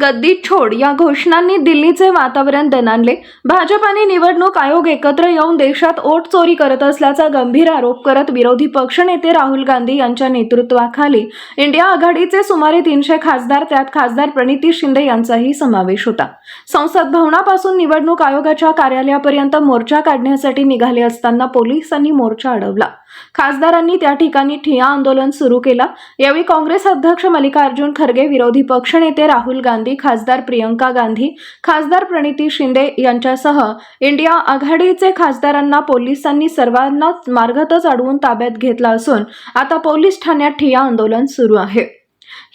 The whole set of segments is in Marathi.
गद्दी छोड या घोषणांनी दिल्लीचे वातावरण दणाणले. आणि निवडणूक आयोग एकत्र येऊन देशात ओट चोरी करत असल्याचा गंभीर आरोप करत विरोधी पक्षनेते राहुल गांधी यांच्या नेतृत्वाखाली इंडिया आघाडीचे सुमारे तीनशे खासदार त्यात खासदार प्रणिती शिंदे यांचाही समावेश होता. संसद भवनापासून निवडणूक आयोगाच्या कार्यालयापर्यंत मोर्चा काढण्यासाठी निघाले असताना पोलिसांनी मोर्चा अडवला. खासदारांनी त्या ठिकाणी ठिया आंदोलन सुरू केला. यावेळी काँग्रेस अध्यक्ष मल्लिकार्जुन खरगे विरोधी पक्षनेते राहुल गांधी खासदार प्रियंका गांधी खासदार प्रणिती शिंदे यांच्यासह इंडिया आघाडीचे खासदारांना पोलिसांनी सर्वांनाच मार्गातच अडवून ताब्यात घेतला असून आता पोलीस ठाण्यात ठिया आंदोलन सुरू आहे.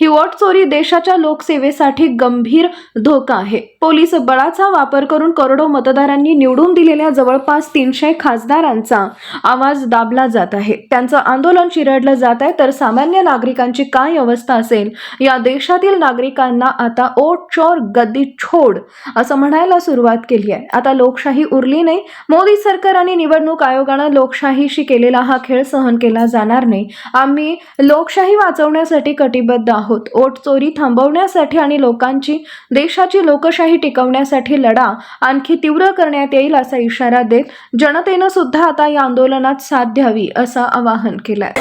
ही वोट चोरी देशाच्या लोकसेवेसाठी गंभीर धोका आहे. पोलीस बळाचा वापर करून करोडो मतदारांनी निवडून दिलेल्या जवळपास तीनशे खासदारांचा आवाज दाबला जात आहे. त्यांचं आंदोलन चिरडलं जात आहे तर सामान्य नागरिकांची काय अवस्था असेल? या देशातील नागरिकांना आता ओट चोर गद्दी छोड असं म्हणायला सुरुवात केली आहे. आता लोकशाही उरली नाही. मोदी सरकार आणि निवडणूक आयोगानं लोकशाहीशी केलेला हा खेळ सहन केला जाणार नाही. आम्ही लोकशाही वाचवण्यासाठी कटिबद्ध आहोत ओट चोरी थांबवण्यासाठी आणि लोकांची देशाची लोकशाही टिकवण्यासाठी लढा आणखी तीव्र करण्यात येईल असा इशारा देत जनतेनं सुद्धा आता या आंदोलनात साथ द्यावी असं आवाहन केलंय.